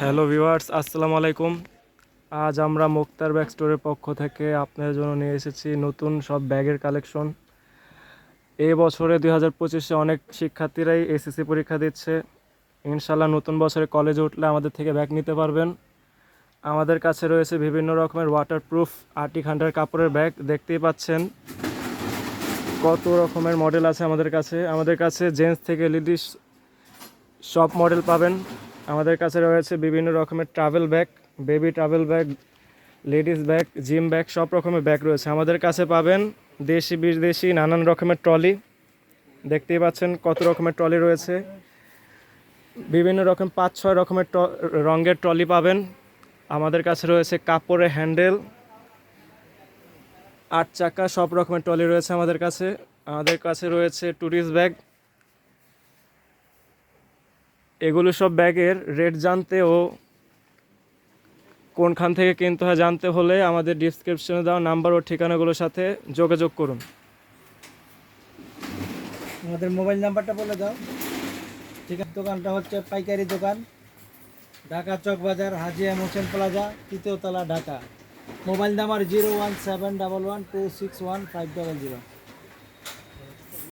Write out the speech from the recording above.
Hello viewers, আসসালামু আলাইকুম। আজ আমরা মুক্তার ব্যাগ স্টোরের পক্ষ থেকে আপনাদের জন্য নিয়ে এসেছি নতুন সব ব্যাগের কালেকশন। এই বছরে দুই হাজার পঁচিশে অনেক শিক্ষার্থীরাই এসএসসি পরীক্ষা দিচ্ছে। ইনশাল্লাহ নতুন বছরে কলেজে উঠলে আমাদের থেকে ব্যাগ নিতে পারবেন। আমাদের কাছে রয়েছে বিভিন্ন রকমের ওয়াটারপ্রুফ আর্টিক হান্ডার কাপড়ের ব্যাগ, দেখতেই পাচ্ছেন। কত রকমের মডেল আছে আমাদের কাছে। আমাদের কাছে জেন্টস থেকে লেডিস সব মডেল পাবেন। আমাদের কাছে রয়েছে বিভিন্ন রকমের travel bag baby travel bag ladies bag gym bag সব রকমের ব্যাগ রয়েছে। আমাদের কাছে পাবেন দেশি, বিদেশি, নানান রকমের ট্রলি দেখতেই পাচ্ছেন কত রকমের ট্রলি রয়েছে। বিভিন্ন রকম পাঁচ, ছয় রকমের রঙের ট্রলি পাবেন। আমাদের কাছে রয়েছে কাপড়ের হ্যান্ডেল আট চাকা সব রকমের ট্রলি রয়েছে আমাদের কাছে। আমাদের কাছে রয়েছে ট্যুরিস্ট ব্যাগ এগুলো সব ব্যাগের রেট জানতে ও কোনখান থেকে কিনতে হয় জানতে হলে আমাদের ডিসক্রিপশনে দেওয়া নাম্বার ও ঠিকানাগুলোর সাথে যোগাযোগ করুন। আমাদের মোবাইল নাম্বারটা বলে দাও। ঠিক আছে দোকানটা হচ্ছে পাইকারি দোকান, ঢাকা চক Bazar Hajia Mosen plaza, তৃতীয়তলা Dhaka. Mobile number zero one seven double one two six one five double zero